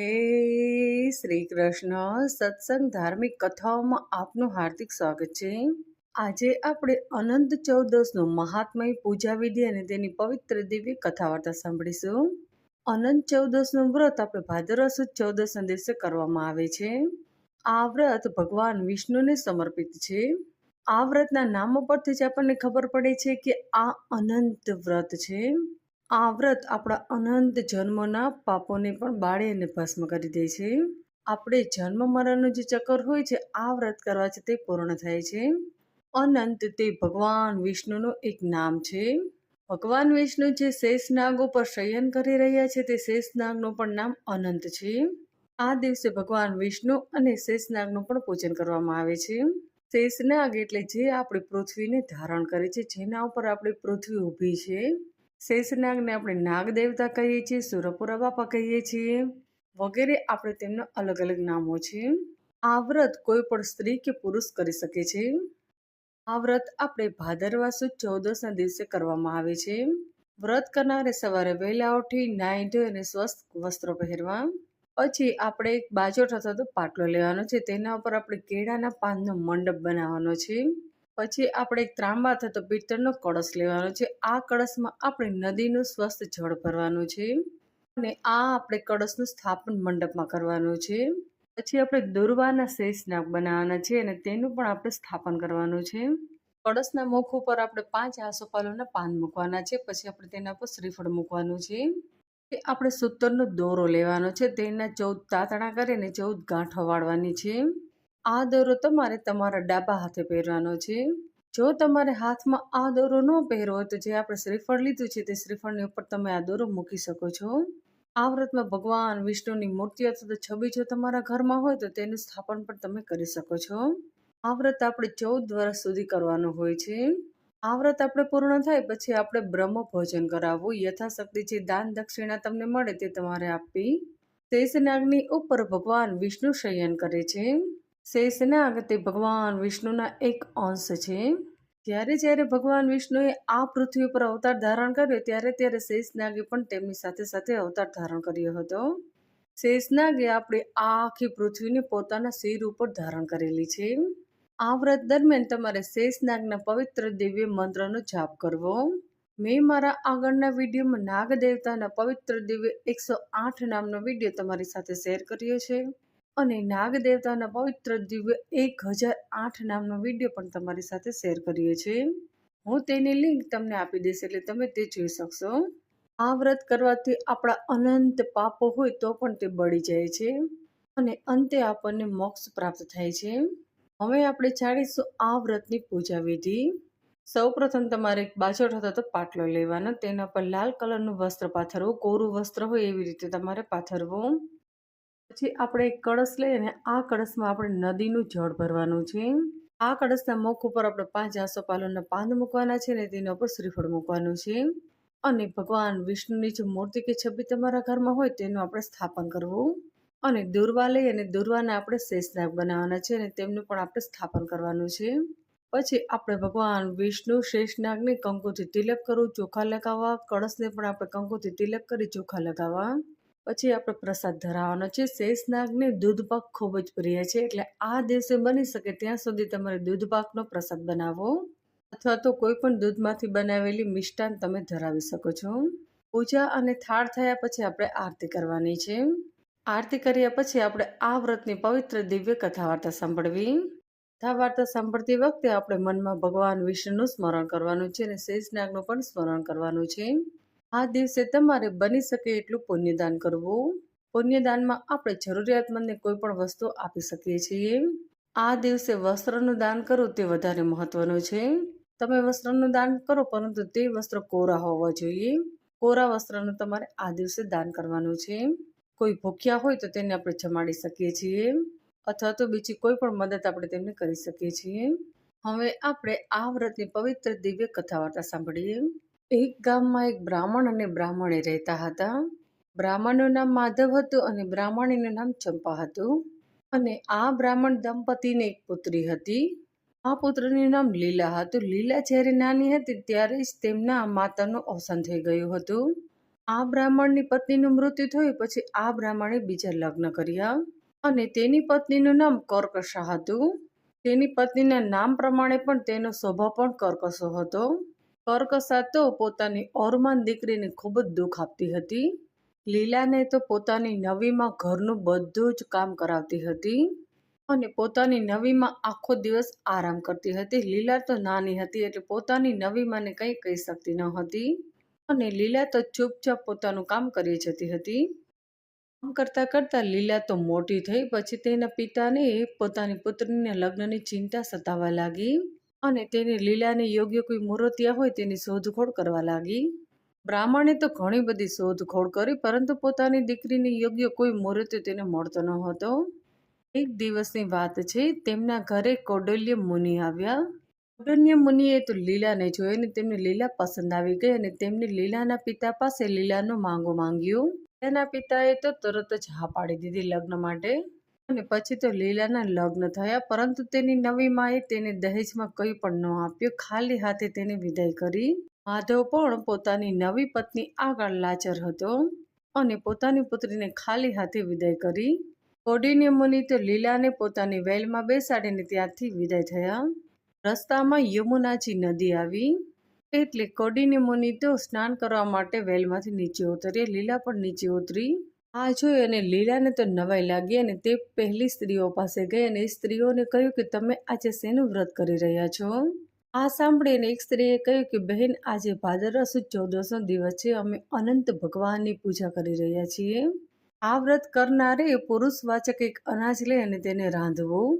હે શ્રી કૃષ્ણ સત્સંગ ધાર્મિક કથાઓમાં આપનું હાર્દિક સ્વાગત છે. આજે આપણે અનંત ચૌદસનું મહાત્મય પૂજા વિધિ અને તેની પવિત્ર દિવ્ય કથા વાર્તા સાંભળીશું. અનંત ચૌદસનું વ્રત આપણે ભાદરવા સુદ ચૌદસના દિવસે કરવામાં આવે છે. આ વ્રત ભગવાન વિષ્ણુને સમર્પિત છે. આ વ્રતના નામો પરથી જ આપણને ખબર પડે છે કે આ અનંત વ્રત છે. આ વ્રત આપણા અનંત જન્મના પાપોને પણ બાળે અને ભસ્મ કરી દે છે. આપણે જન્મ મરણનું જે ચક્કર હોય છે, આ વ્રત કરવાથી તે પૂર્ણ થાય છે. અનંત તે ભગવાન વિષ્ણુનું એક નામ છે. ભગવાન વિષ્ણુ જે શેષનાગ ઉપર શયન કરી રહ્યા છે, તે શેષનાગનું પણ નામ અનંત છે. આ દિવસે ભગવાન વિષ્ણુ અને શેષનાગનું પણ પૂજન કરવામાં આવે છે. શેષનાગ એટલે જે આપણી પૃથ્વીને ધારણ કરે છે, જેના ઉપર આપણી પૃથ્વી ઊભી છે. શેષનાગને આપણે નાગ દેવતા કહીએ છીએ સુરપુરા બાપા કહીએ છીએ, વગેરે આપણે તેમના અલગ અલગ નામો છે. આ વ્રત કોઈ પણ સ્ત્રી કે પુરુષ કરી શકે છે. આ વ્રત આપણે ભાદરવા સુદ ચૌદસના દિવસે કરવામાં આવે છે. વ્રત કરનારે સવારે વહેલા ઉઠી નાહી ધોઈ અને સ્વસ્થ વસ્ત્રો પહેરવા. પછી આપણે એક બાજોટ અથવા તો પાટલો લેવાનો છે. તેના ઉપર આપણે કેળાના પાનનો મંડપ બનાવવાનો છે. પછી આપણે એક ત્રાંબા થતો પિત્તળનો કળશ લેવાનો છે. આ કળશમાં આપણે નદીનું સ્વસ્થ જળ ભરવાનું છે અને આ આપણે કળશનું સ્થાપન મંડપમાં કરવાનું છે. પછી આપણે દુર્વાના શેષનાગ બનાવવાના છે અને તેનું પણ આપણે સ્થાપન કરવાનું છે. કળશના મુખ ઉપર આપણે પાંચ આસોપાલોના પાન મૂકવાના છે. પછી આપણે તેના પર શ્રીફળ મૂકવાનું છે. કે આપણે સૂતરનો દોરો લેવાનો છે. તેના ચૌદ તાતણા કરીને ચૌદ ગાંઠો વાળવાની છે. આ દોરો તમારે તમારા ડાબા હાથે પહેરવાનો છે. જો તમારે હાથમાં આ દોરો ન પહેરવો હોય તો જે આપણે શ્રીફળ લીધું છે તે શ્રીફળની ઉપર તમે આ દોરો મૂકી શકો છો. આ વ્રતમાં ભગવાન, વિષ્ણુની મૂર્તિ અથવા તો છબી જો તમારા ઘરમાં હોય તો તેનું સ્થાપન પણ તમે કરી શકો છો. આ વ્રત આપણે ચૌદ વર્ષ સુધી કરવાનું હોય છે. આ વ્રત આપણે પૂર્ણ થાય પછી આપણે બ્રહ્મ ભોજન કરાવવું. યથાશક્તિ જે દાન દક્ષિણા તમને મળે તે તમારે આપવી. શેષનાગની ઉપર ભગવાન વિષ્ણુ શયન કરે છે. શેષનાગ તે ભગવાન વિષ્ણુના એક અંશ છે. જ્યારે જ્યારે ભગવાન વિષ્ણુએ આ પૃથ્વી ઉપર અવતાર ધારણ કર્યો, ત્યારે ત્યારે શેષનાગે પણ તેમની સાથે સાથે અવતાર ધારણ કર્યો હતો. શેષનાગે આપણે આખી પૃથ્વીને પોતાના શિર ઉપર ધારણ કરેલી છે. આ વ્રત દરમિયાન તમારે શેષનાગના પવિત્ર દિવ્ય મંત્રનો જાપ કરવો. મેં મારા આગળના વિડીયોમાં નાગ દેવતાના પવિત્ર દિવ્ય એકસો આઠ નામનો વીડિયો તમારી સાથે શેર કર્યો છે. અને નાગ દેવતાના પવિત્ર દિવ્ય એક હજાર આઠ નામનો વીડિયો પણ તમારી સાથે શેર કરીએ છીએ. હું તેની લિંક તમને આપી દઈશ એટલે તમે તે જોઈ શકશો. આ વ્રત કરવાથી આપણા અનંત પાપો હોય તો પણ તે બળી જાય છે અને અંતે આપણને મોક્ષ પ્રાપ્ત થાય છે. હવે આપણે જાણીશું આ વ્રતની પૂજા વિધિ. સૌપ્રથમ તમારે એક બાજોટ હતો તો પાટલો લેવાનો. તેના પર લાલ કલરનું વસ્ત્ર પાથરવું, કોરું વસ્ત્ર હોય એવી રીતે તમારે પાથરવું. પછી આપણે એક કળશ લઈ અને આ કળશમાં આપણે નદીનું જળ ભરવાનું છે. આ કળશના મુખ ઉપર આપણે પાંચ આસોપાલોના પાન મૂકવાના છે ને, તેના ઉપર શ્રીફળ મૂકવાનું છે. અને ભગવાન વિષ્ણુની જે મૂર્તિ કે છબી તમારા ઘરમાં હોય, તેનું આપણે સ્થાપન કરવું. અને દુર્વા લઈ અને દુર્વાના આપણે શેષનાગ બનાવવાના છે અને તેમનું પણ આપણે સ્થાપન કરવાનું છે. પછી આપણે ભગવાન વિષ્ણુ શેષનાગને કંકુથી તિલક કરવું ચોખા લગાવવા, કળશને પણ આપણે કંકુથી તિલક કરી, ચોખા લગાવવા. પછી આપણે પ્રસાદ ધરાવવાનો છે. શેષનાગને દૂધપાક ખૂબ જ પ્રિય છે. એટલે આ દિવસે બની શકે ત્યાં સુધી તમારે દૂધપાકનો પ્રસાદ બનાવો અથવા તો કોઈ પણ દૂધમાંથી બનાવેલી મિષ્ટાન તમે ધરાવી શકો છો. પૂજા અને થાળ થયા પછી આપણે આરતી કરવાની છે. આરતી કર્યા પછી આપણે આ વ્રતની પવિત્ર દિવ્ય કથા વાર્તા સાંભળવી. કથા વાર્તા સાંભળતી વખતે આપણે મનમાં ભગવાન વિષ્ણુનું સ્મરણ કરવાનું છે અને શેષનાગનું પણ સ્મરણ કરવાનું છે. આ દિવસે તમારે બની શકે એટલું પુણ્યદાન કરવું. પુણ્યદાનમાં આપણે જરૂરિયાતમંદને કોઈ પણ વસ્તુ આપી શકીએ છીએ. આ દિવસે વસ્ત્રનું દાન કરવું તે વધારે મહત્વનું છે. તમે વસ્ત્રનું દાન કરો પરંતુ તે વસ્ત્ર કોરા હોવા જોઈએ. કોરા વસ્ત્રનું તમારે આ દિવસે દાન કરવાનું છે. કોઈ ભૂખ્યા હોય તો તેને આપણે જમાડી શકીએ છીએ અથવા તો બીજી કોઈ પણ મદદ આપણે તેમને કરી શકીએ છીએ. હવે આપણે આ વ્રતની પવિત્ર દિવ્ય કથા વાર્તા સાંભળીએ. એક ગામમાં એક બ્રાહ્મણ અને બ્રાહ્મણી રહેતા હતા. બ્રાહ્મણનું નામ માધવ હતું અને બ્રાહ્મણીનું નામ ચંપા હતું. અને આ બ્રાહ્મણ દંપતીને એક પુત્રી હતી. આ પુત્રનું નામ લીલા હતું. લીલા જ્યારે નાની હતી ત્યારે જ તેમના માતાનું અવસાન થઈ ગયું હતું. આ બ્રાહ્મણની પત્નીનું મૃત્યુ થયું પછી આ બ્રાહ્મણે બીજા લગ્ન કર્યા. અને તેની પત્નીનું નામ કર્કશા હતું. તેની પત્નીના નામ પ્રમાણે પણ તેનો સ્વભાવ પણ કર્કશો હતો. કર્કશા તો પોતાની ઓરમાન દીકરીને ખૂબ જ દુઃખ આપતી હતી. લીલાને તો પોતાની નવીમાં ઘરનું બધું જ કામ કરાવતી હતી અને પોતાની નવીમાં આખો દિવસ આરામ કરતી હતી. લીલા તો નાની હતી એટલે પોતાની નવીમાંને કંઈ કહી શકતી ન હતી અને લીલા તો ચૂપચાપ પોતાનું કામ કરી જતી હતી. કામ કરતાં કરતાં લીલા તો મોટી થઈ પછી તેના પિતાને પોતાની પુત્રીને લગ્નની ચિંતા સતાવવા લાગી. અને તેને લીલાને યોગ્ય કોઈ મૂર્તિયા હોય તેની શોધખોળ કરવા લાગી. બ્રાહ્મણે તો ઘણી બધી શોધખોળ કરી, પરંતુ પોતાની દીકરીને યોગ્ય કોઈ મૂર્તિ તેને મળતો ન હતો. એક દિવસની વાત છે, તેમના ઘરે કૌડલ્ય મુનિ આવ્યા. કૌડલ્ય મુનિએ તો લીલાને જોઈ અને તેમને લીલા પસંદ આવી ગઈ અને તેમને લીલાના પિતા પાસે લીલાનું માંગો માંગ્યું. તેના પિતાએ તો તરત જ હા પાડી દીધી લગ્ન માટે. અને પછી તો લીલાના લગ્ન થયા, પરંતુ તેની નવી માએ તેને દહેજમાં કંઈ પણ ન આપ્યું. ખાલી હાથે તેને વિદાય કરી. માધવ પણ પોતાની નવી પત્ની આગળ લાચર હતો અને પોતાની પુત્રીને ખાલી હાથે વિદાય કરી. કૌંડિન્ય મુનિ તો લીલાને પોતાની વેલમાં બેસાડીને ત્યાંથી વિદાય થયા. રસ્તામાં યમુનાજી નદી આવી. એટલે કૌંડિન્ય મુનિ તો સ્નાન કરવા માટે વેલમાંથી નીચે ઉતરી. લીલા પણ નીચે ઉતરી. આ જોઈ અને લીલાને તો નવાઈ લાગી અને તે પહેલી સ્ત્રીઓ પાસે ગઈ અને સ્ત્રીઓને કહ્યું કે, તમે આજે શેનું વ્રત કરી રહ્યા છો? આ સાંભળીને એક સ્ત્રીએ કહ્યું કે, બહેન, આજે ભાદરવા સુદ ચૌદસનો દિવસ છે. અમે અનંત ભગવાનની પૂજા કરી રહ્યા છીએ. આ વ્રત કરનારે પુરુષવાચક એક અનાજ લઈ અને તેને રાંધવું.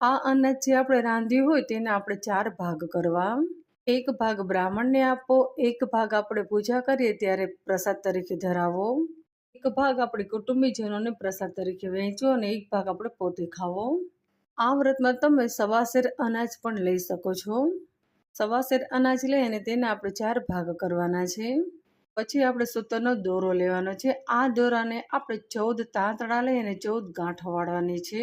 આ અનાજ જે આપણે રાંધ્યું હોય તેને આપણે ચાર ભાગ કરવા. એક ભાગ બ્રાહ્મણને આપો, એક ભાગ આપણે પૂજા કરીએ ત્યારે પ્રસાદ તરીકે ધરાવો. એક ભાગ આપણે કુટુંબીજનોને પ્રસાદ તરીકે વહેંચો અને એક ભાગ આપણે પોતે ખાવો. આ વ્રતમાં તમે સવાસેર અનાજ પણ લઈ શકો છો. સવાસેર અનાજ લઈ અને તેના આપણે ચાર ભાગ કરવાના છે. પછી આપણે સૂતરનો દોરો લેવાનો છે. આ દોરાને આપણે ચૌદ તાંતણા લઈ અને ચૌદ ગાંઠો વાળવાની છે.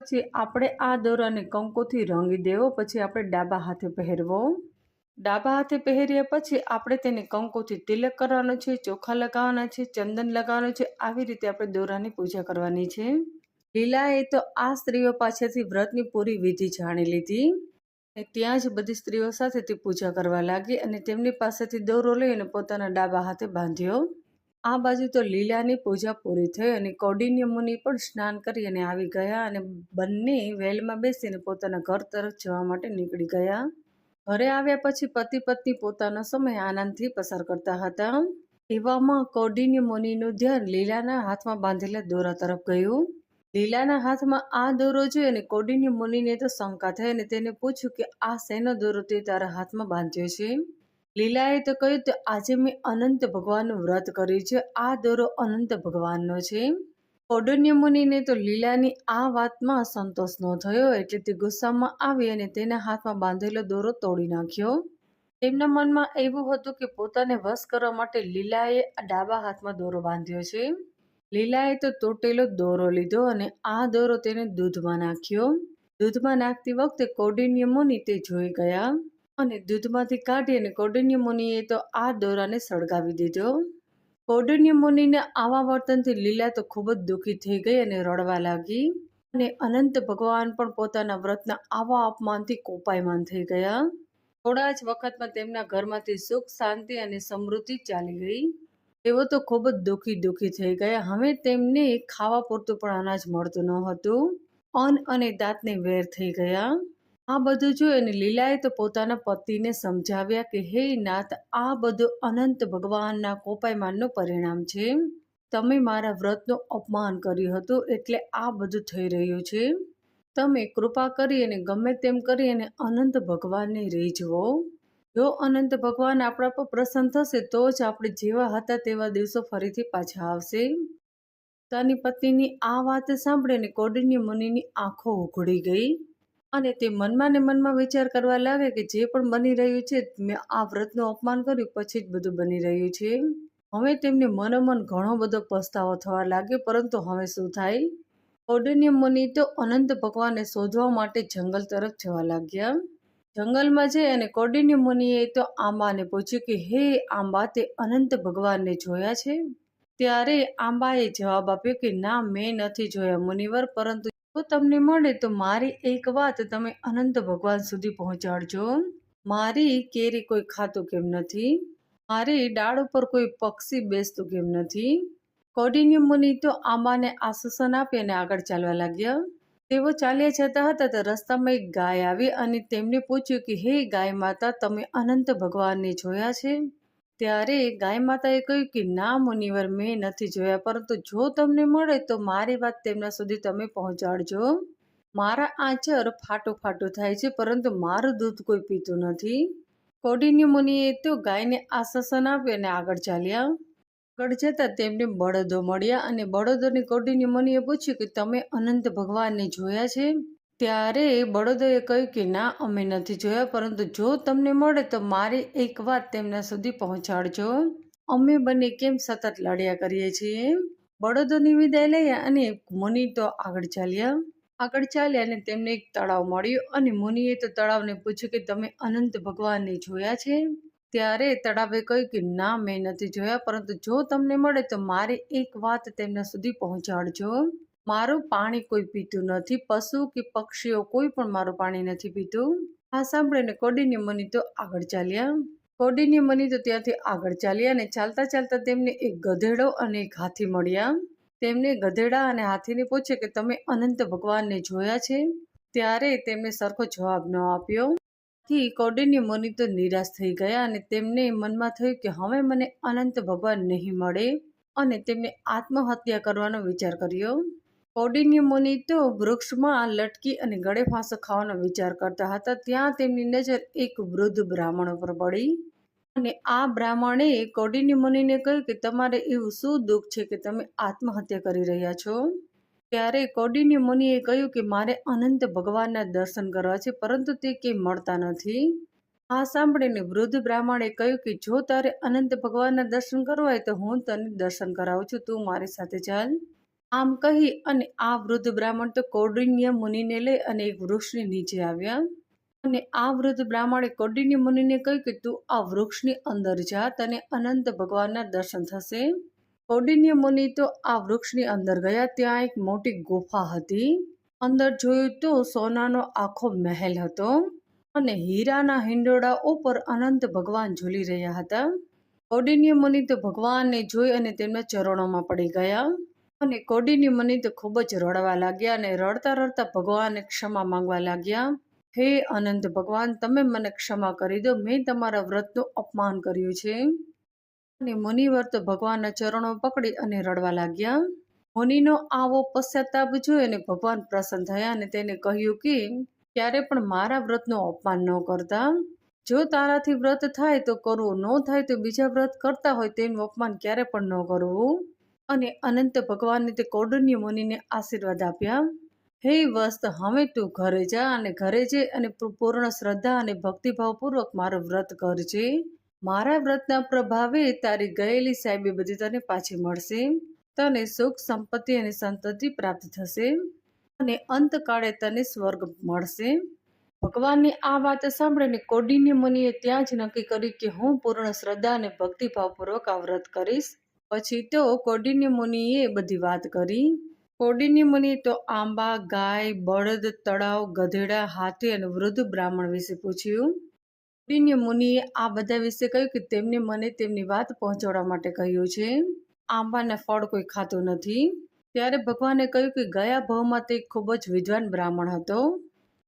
પછી આપણે આ દોરાને કંકોથી રંગી દેવો. પછી આપણે ડાબા હાથે પહેરવો. ડાબા હાથે પહેર્યા પછી આપણે તેને કંકોથી તિલક કરવાનો છે, ચોખા લગાવવાના છે, ચંદન લગાવવાનો છે, આવી રીતે આપણે દોરાની પૂજા કરવાની છે. લીલાએ તો આ સ્ત્રીઓ પાસેથી વ્રતની પૂરી વિધિ જાણી લીધી. અને ત્યાં જ બધી સ્ત્રીઓ સાથે તે પૂજા કરવા લાગી અને તેમની પાસેથી દોરો લઈને પોતાના ડાબા હાથે બાંધ્યો. આ બાજુ તો લીલાની પૂજા પૂરી થઈ અને કૌડિન્ય મુનિ પણ સ્નાન કરી અને આવી ગયા અને બંને વેલમાં બેસીને પોતાના ઘર તરફ જવા માટે નીકળી ગયા. ઘરે આવ્યા પછી પતિ પત્ની પોતાનો સમય આનંદથી પસાર કરતા હતા. એવામાં કૌડિન્ય મુનિનું ધ્યાન લીલાના હાથમાં બાંધેલા દોરા તરફ ગયું. લીલાના હાથમાં આ દોરો જોઈ અને કૌડિન્ય મુનિને તો શંકા થઈ અને તેને પૂછ્યું કે આ શેનો દોરો તે તારા હાથમાં બાંધ્યો છે? લીલાએ તો કહ્યું કે આજે મેં અનંત ભગવાનનું વ્રત કર્યું છે. આ દોરો અનંત ભગવાનનો છે. મુનિને તો લીલાની આ વાતમાં સંતોષ ન થયો, એટલે તે ગુસ્સામાં આવી અને તેના હાથમાં બાંધેલો દોરો તોડી નાખ્યો. તેમના મનમાં એવું હતું કે પોતાને વશ કરવા માટે લીલાએ ડાબા હાથમાં દોરો બાંધ્યો છે. લીલાએ તો તૂટેલો દોરો લીધો અને આ દોરો તેને દૂધમાં નાખ્યો. દૂધમાં નાખતી વખતે કૌંડિન્ય મુનિ તે જોઈ ગયા અને દૂધમાંથી કાઢી અને કૌંડિન્ય મુનિએ તો આ દોરાને સળગાવી દીધો. કૌંડિન્ય મુનિને આવા વર્તનથી લીલા તો ખૂબ જ દુઃખી થઈ ગઈ અને રડવા લાગી. અને અનંત ભગવાન પણ પોતાના વ્રતના આવા અપમાનથી કોપાયમાન થઈ ગયા. થોડા જ વખતમાં તેમના ઘરમાંથી સુખ, શાંતિ અને સમૃદ્ધિ ચાલી ગઈ. તેઓ તો ખૂબ જ દુઃખી દુઃખી થઈ ગયા. હવે તેમને ખાવા પૂરતું પણ અનાજ મળતું ન હતું. અન્ન અને દાંતને વેર થઈ ગયા. આ બધું જોઈ અને લીલાએ તો પોતાના પતિને સમજાવ્યા કે, હે નાથ, આ બધું અનંત ભગવાનના કોપાયમાનનું પરિણામ છે. તમે મારા વ્રતનું અપમાન કર્યું હતું એટલે આ બધું થઈ રહ્યું છે. તમે કૃપા કરી અને ગમે તેમ કરી અને અનંત ભગવાનને રીઝવો. જો અનંત ભગવાન આપણા પર પ્રસન્ન થશે, તો જ આપણે જેવા હતા તેવા દિવસો ફરીથી પાછા આવશે. તાની પત્નીની આ વાત સાંભળીને કોડિન્ય મુનિની આંખો ઉઘડી ગઈ. અને તે મનમાં ને મનમાં વિચાર કરવા લાગે કે જે પણ બની રહ્યું છે, મેં આ વ્રતનું અપમાન કર્યું, પછી જ બધું બની રહ્યું છે. હવે તેમને મનોમન ઘણો બધો પસ્તાવો થવા લાગ્યો, પરંતુ હવે શું થાય? કૌંડિન્ય મુનિ તો અનંત ભગવાનને શોધવા માટે જંગલ તરફ જવા લાગ્યા. જંગલમાં જઈ અને કૌંડિન્ય મુનિએ તો આંબાને પૂછ્યું કે, હે આંબા, તે અનંત ભગવાનને જોયા છે? ત્યારે આંબાએ જવાબ આપ્યો કે, ના, મેં નથી જોયા મુનિવર, પરંતુ જો તમને મળે તો મારી એક વાત તમે અનંત ભગવાન સુધી પહોંચાડજો. મારી કેરી કોઈ ખાતું કેમ નથી? મારી ડાળ ઉપર કોઈ પક્ષી બેસતું કેમ નથી? કૌંડિન્ય મુનિ તો આંબાને આશ્વાસન આપી અને આગળ ચાલવા લાગ્યા. તેઓ ચાલ્યા જતા હતા તો રસ્તામાં એક ગાય આવી અને તેમને પૂછ્યું કે, હે ગાય માતા, તમે અનંત ભગવાનને જોયા છે? ત્યારે ગાય માતાએ કહ્યું કે, ના, મુનિવર, મેં નથી જોયા, પરંતુ જો તમને મળે તો મારી વાત તેમના સુધી તમે પહોંચાડજો. મારા આચર ફાટો ફાટો થાય છે, પરંતુ મારું દૂધ કોઈ પીતું નથી. કોડિન્ય મુનિએ તો ગાયને આશ્વાસન આપ્યું અને આગળ ચાલ્યા. આગળ જતાં તેમને બળદો મળ્યા અને બળદોની કોડિન્ય મુનિએ પૂછ્યું કે, તમે અનંત ભગવાનને જોયા છે? ત્યારે બળદોએ કહ્યું કે, ના, અમે નથી જોયા, પરંતુ જો તમને મળે તો મારી એક વાત તેમના સુધી પહોંચાડજો. અમે બંને કેમ સતત લડ્યા કરીએ છીએ બળદોની વિદાય લઈ અને મુનિ તો આગળ ચાલ્યા. આગળ ચાલ્યા અને તેમને એક તળાવ મળ્યું અને મુનિએ તો તળાવને પૂછ્યું કે, તમે અનંત ભગવાનને જોયા છે ત્યારે તળાવે કહ્યું કે, ના, મેં નથી જોયા, પરંતુ જો તમને મળે તો મારી એક વાત તેમના સુધી પહોંચાડજો. મારું પાણી કોઈ પીતું નથી, પશુ કે પક્ષીઓ કોઈ પણ મારું પાણી નથી પીતું. આ સાંભળીને કોડીની મની તો આગળ ચાલ્યા. કોડીની મની તો ત્યાંથી આગળ ચાલ્યા અને ચાલતા ચાલતા તેમને એક ગધેડો અને એક હાથી મળ્યા. તેમને ગધેડા અને હાથીને પૂછે કે, તમે અનંત ભગવાનને જોયા છે? ત્યારે તેમને સરખો જવાબ ન આપ્યો. થી કોડીની મુનિ તો નિરાશ થઈ ગયા અને તેમને મનમાં થયું કે, હવે મને અનંત ભગવાન નહીં મળે. અને તેમને આત્મહત્યા કરવાનો વિચાર કર્યો. કૌંડિન્ય મુનિ તો વૃક્ષમાં લટકી અને ગળે ફાંસો ખાવાનો વિચાર કરતા હતા. ત્યાં તેમની નજર એક વૃદ્ધ બ્રાહ્મણ પર પડી. અને આ બ્રાહ્મણે કૌંડિન્ય મુનિને કહ્યું કે તમારે એવું શું દુઃખ છે કે તમે આત્મહત્યા કરી રહ્યા છો? ત્યારે કૌંડિન્ય મુનિએ કહ્યું કે મારે અનંત ભગવાનના દર્શન કરવા છે, પરંતુ તે કંઈ મળતા નથી. આ સાંભળીને વૃદ્ધ બ્રાહ્મણે કહ્યું કે જો તારે અનંત ભગવાનના દર્શન કરવા હોય તો હું તને દર્શન કરાવું છું. તું મારી સાથે ચાલ. આમ કહી અને આ વૃદ્ધ બ્રાહ્મણ તો કૌડિન્ય મુનિને લઈ અને એક વૃક્ષની નીચે આવ્યા. અને આ વૃદ્ધ બ્રાહ્મણે કૌડિન્ય મુનિને કહ્યું કે તું આ વૃક્ષની અંદર જા, તને અનંત ભગવાનના દર્શન થશે. કૌડિન્ય મુનિ તો આ વૃક્ષની અંદર ગયા, ત્યાં એક મોટી ગુફા હતી. અંદર જોયું તો સોનાનો આખો મહેલ હતો અને હીરાના હિંડોળા ઉપર અનંત ભગવાન ઝૂલી રહ્યા હતા. કૌડિન્ય મુનિ તો ભગવાનને જોઈ અને તેમના ચરણોમાં પડી ગયા. અને કોડીની મુનિ તો ખૂબ જ રડવા લાગ્યા અને રડતા રડતા ભગવાનને ક્ષમા માંગવા લાગ્યા. હે અનંત ભગવાન, તમે મને ક્ષમા કરી દો. મેં તમારા વ્રતનું અપમાન કર્યું છે. અને મુનિવર તો ભગવાનના ચરણો પકડી અને રડવા લાગ્યા. મુનિનો આવો પશ્ચાતાપ જોઈ અને ભગવાન પ્રસન્ન થયા અને તેને કહ્યું કે, ક્યારે પણ મારા વ્રતનું અપમાન ન કરતા. જો તારાથી વ્રત થાય તો કરવું ન થાય તો બીજા વ્રત કરતા હોય તેનું અપમાન ક્યારે પણ ન કરવું. અને અનંત ભગવાનને તે કૌડન્ય મુનિને આશીર્વાદ આપ્યા. હે વસ્ત, હવે તું ઘરે જા અને ઘરે જઈ અને પૂર્ણ શ્રદ્ધા અને ભક્તિભાવપૂર્વક મારું વ્રત કરજે. મારા વ્રતના પ્રભાવે તારી ગયેલી સાહેબી બધી તને પાછી મળશે. તને સુખ, સંપત્તિ અને સંતતિ પ્રાપ્ત થશે અને અંતકાળે તને સ્વર્ગ મળશે. ભગવાનની આ વાત સાંભળીને કોડિન્ય મુનિએ ત્યાં જ નક્કી કર્યું કે હું પૂર્ણ શ્રદ્ધા અને ભક્તિભાવપૂર્વક આ વ્રત કરીશ. પછી તો કોડિની મુનિએ બધી વાત કરી. કોડિની મુનિ તો આંબા, ગાય, બળદ, તળાવ, ગધેડા, હાથી અને વૃદ્ધ બ્રાહ્મણ વિશે પૂછ્યું. કોડિની મુનિએ આ બધા વિશે કહ્યું કે તેમને મને તેમની વાત પહોંચાડવા માટે કહ્યું છે. આંબાના ફળ કોઈ ખાતું નથી. ત્યારે ભગવાને કહ્યું કે ગયા ભાવમાં તે ખૂબ જ વિદ્વાન બ્રાહ્મણ હતો,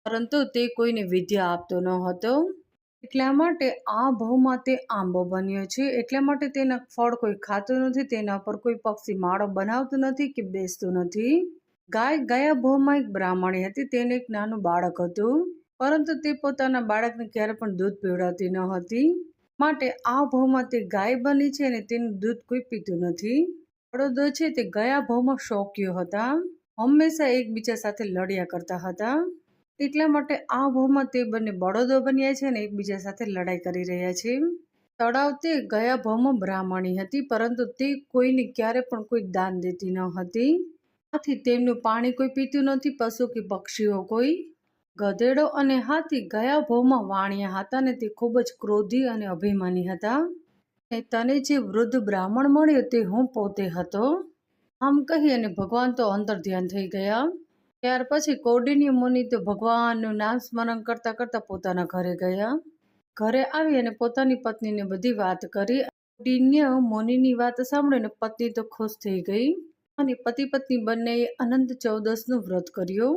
પરંતુ તે કોઈને વિદ્યા આપતો ન હતો. એટલા માટે આ ભાવમાં તે આંબો બન્યો છે. એટલા માટે તેના ફળ કોઈ ખાતું નથી, તેના પર કોઈ પક્ષી માળો બનાવતું નથી કે બેસતું નથી. ગાય ગયા ભાવમાં એક બ્રાહ્મણી હતી, તેને એક નાનું બાળક હતું. પરંતુ તે પોતાના બાળકને ક્યારે પણ દૂધ પીવડાવતી ન હતી. માટે આ ભાવમાં તે ગાય બની છે અને તેનું દૂધ કોઈ પીતું નથી. બળદો છે તે ગયા ભાવમાં શોક્યો હતા. હંમેશા એકબીજા સાથે લડ્યા કરતા હતા. એટલા માટે આ ભાવમાં તે બંને બળદો બન્યા છે અને એકબીજા સાથે લડાઈ કરી રહ્યા છે. તળાવ તે ગયા ભાવમાં બ્રાહ્મણી હતી, પરંતુ તે કોઈને ક્યારે પણ કોઈ દાન દેતી ન હતી. આથી તેમનું પાણી કોઈ પીતું નથી, પશુ કે પક્ષીઓ કોઈ. ગધેડો અને હાથી ગયા ભાવમાં વાણિયા હતા ને તે ખૂબ જ ક્રોધી અને અભિમાની હતા. અને તને જે વૃદ્ધ બ્રાહ્મણ મળ્યો તે હું પોતે હતો. આમ કહી અને ભગવાન તો અંતર ધ્યાન થઈ ગયા. ત્યાર પછી કૌડિન્ય મુનિ તો ભગવાનનું નામ સ્મરણ કરતા કરતા પોતાના ઘરે ગયા. ઘરે આવી અને પોતાની પત્નીને બધી વાત કરી. કૌંડિન્ય મુનિની વાત સાંભળીને પત્ની તો ખુશ થઈ ગઈ અને પતિ પત્ની બંનેએ અનંત ચૌદસનું વ્રત કર્યું.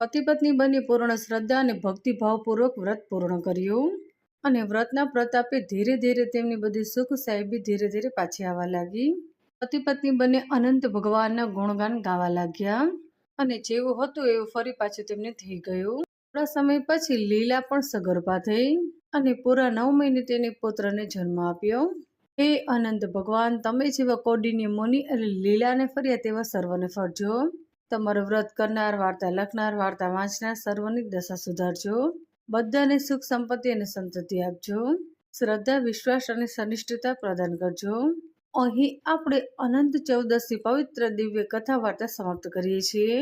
પતિ પત્ની બંને પૂર્ણ શ્રદ્ધા અને ભક્તિભાવપૂર્વક વ્રત પૂર્ણ કર્યું અને વ્રતના પ્રતાપે ધીરે ધીરે તેમની બધી સુખ સાહેબી ધીરે ધીરે પાછી આવવા લાગી. પતિ પત્ની બંને અનંત ભગવાનના ગુણગાન ગાવા લાગ્યા. અને જેવું હતું એવું ફરી પાછું તેમને થઈ ગયું. થોડા સમય પછી લીલા પણ સગર્ભા થઈ અને પૂરા નવ મહિને તેને પુત્રને જન્મ આપ્યો. હે અનંત ભગવાન, તમે જેવા કોડીની મુનિ અને લીલાને ફર્યા તેવા સર્વને ફરજો. તમારું વ્રત કરનાર, વાર્તા લખનાર, વાર્તા વાંચનાર સર્વની દશા સુધારજો. બધાને સુખ સંપત્તિ અને સંતતિ આપજો. શ્રદ્ધા, વિશ્વાસ અને સનિષ્ઠતા પ્રદાન કરજો. અહીં આપણે અનંત ચૌદશી પવિત્ર દિવ્ય કથા વાર્તા સમાપ્ત કરીએ છીએ.